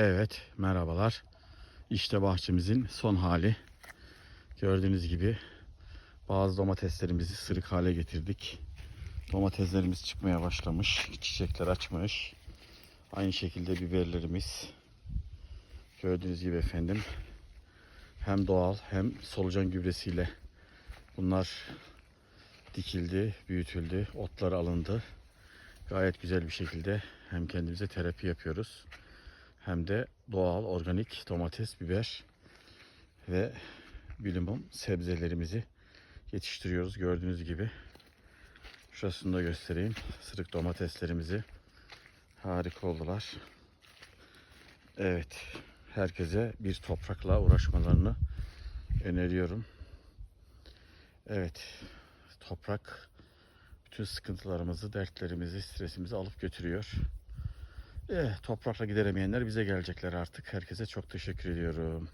Evet, merhabalar. İşte bahçemizin son hali. Gördüğünüz gibi bazı domateslerimizi sırık hale getirdik. Domateslerimiz çıkmaya başlamış, çiçekler açmış. Aynı şekilde biberlerimiz. Gördüğünüz gibi efendim hem doğal hem solucan gübresiyle bunlar dikildi, büyütüldü, otlar alındı. Gayet güzel bir şekilde hem kendimize terapi yapıyoruz hem de doğal organik domates, biber ve bilimum sebzelerimizi yetiştiriyoruz gördüğünüz gibi. Şurasını da göstereyim. Sırık domateslerimizi harika oldular. Evet, herkese bir toprakla uğraşmalarını öneriyorum. Evet, toprak bütün sıkıntılarımızı, dertlerimizi, stresimizi alıp götürüyor. Eh, toprakla gideremeyenler bize gelecekler artık. Herkese çok teşekkür ediyorum.